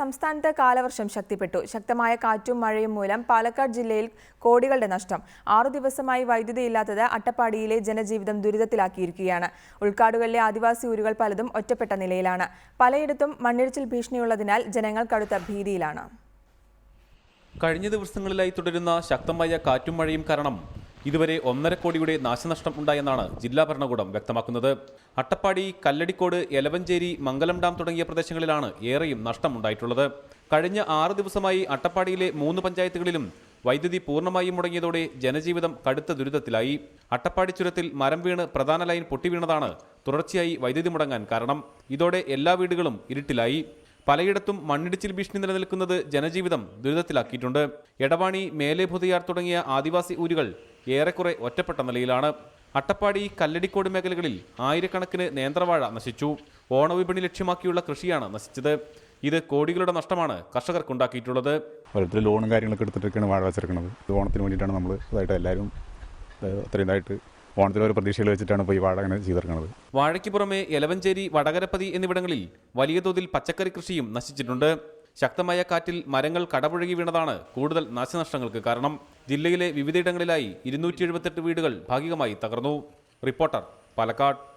സംസ്ഥാനത്ത് കാലവർഷം ശക്തിപ്പെട്ടു. ശക്തമായ കാറ്റും മഴയും മൂലം പാലക്കാട് ജില്ലയിൽ കോടികളുടെ നഷ്ടം. ആറു ദിവസമായി വൈദ്യുതി ഇല്ലാത്തത് അട്ടപ്പാടിയിലെ ജനജീവിതം ദുരിതത്തിലാക്കിയിരിക്കുകയാണ്. ഉൾക്കാടുകളിലെ ആദിവാസി ഊരുകൾ പലതും ഒറ്റപ്പെട്ട നിലയിലാണ്. പലയിടത്തും മണ്ണിടിച്ചിൽ ഭീഷണിയുള്ളതിനാൽ ജനങ്ങൾ കടുത്ത ഭീതിയിലാണ്. കഴിഞ്ഞ ദിവസങ്ങളിലായി തുടരുന്ന ശക്തമായ കാറ്റും മഴയും കാരണം ഇതുവരെ ഒന്നര കോടിയുടെ നാശനഷ്ടം ഉണ്ടായെന്നാണ് ജില്ലാ ഭരണകൂടം വ്യക്തമാക്കുന്നത്. അട്ടപ്പാടി കല്ലടിക്കോട് എലവഞ്ചേരി മംഗലം ഡാം തുടങ്ങിയ പ്രദേശങ്ങളിലാണ് ഏറെയും നഷ്ടമുണ്ടായിട്ടുള്ളത്. കഴിഞ്ഞ ആറ് ദിവസമായി അട്ടപ്പാടിയിലെ മൂന്ന് പഞ്ചായത്തുകളിലും വൈദ്യുതി പൂർണമായും മുടങ്ങിയതോടെ ജനജീവിതം കടുത്ത ദുരിതത്തിലായി. അട്ടപ്പാടി ചുരത്തിൽ മരം വീണ് പ്രധാന ലൈൻ പൊട്ടിവീണതാണ് തുടർച്ചയായി വൈദ്യുതി മുടങ്ങാൻ കാരണം. ഇതോടെ എല്ലാ വീടുകളും ഇരുട്ടിലായി. പലയിടത്തും മണ്ണിടിച്ചിൽ ഭീഷണി നിലനിൽക്കുന്നത് ജനജീവിതം ദുരിതത്തിലാക്കിയിട്ടുണ്ട്. എടവാണി മേലേഭുതയാർ തുടങ്ങിയ ആദിവാസി ഊരുകൾ ഏറെക്കുറെ ഒറ്റപ്പെട്ട നിലയിലാണ്. അട്ടപ്പാടി കല്ലടിക്കോട് മേഖലകളിൽ ആയിരക്കണക്കിന് നേന്ത്രവാഴ നശിച്ചു. ഓണവിപണി ലക്ഷ്യമാക്കിയുള്ള കൃഷിയാണ് നശിച്ചത്. ഇത് കോടികളുടെ നഷ്ടമാണ് കർഷകർക്കുണ്ടാക്കിയിട്ടുള്ളത്. ഓരോരുത്തർ ലോണും കാര്യങ്ങളൊക്കെ എടുത്തിട്ടൊക്കെയാണ് വാഴ വെച്ചിരിക്കുന്നത് ഓണത്തിന് വേണ്ടിയിട്ടാണ് നമ്മൾ ഇതായിട്ട് എല്ലാവരും അത്രയും ഇതായിട്ട് ഓണത്തിലൊരു പ്രതീക്ഷയിൽ വെച്ചിട്ടാണ് ഇപ്പോൾ ഈ വാഴ അങ്ങനെ ചെയ്തിരിക്കുന്നത് വാഴയ്ക്ക് പുറമെ എലവഞ്ചേരി വടകരപ്പതി എന്നിവിടങ്ങളിൽ വലിയ തോതിൽ പച്ചക്കറി കൃഷിയും നശിച്ചിട്ടുണ്ട്. ശക്തമായ കാറ്റിൽ മരങ്ങൾ കടപുഴകി വീണതാണ് കൂടുതൽ നാശനഷ്ടങ്ങൾക്ക് കാരണം. ജില്ലയിലെ വിവിധയിടങ്ങളിലായി ഇരുന്നൂറ്റി വീടുകൾ ഭാഗികമായി തകർന്നു. റിപ്പോർട്ടർ പാലക്കാട്.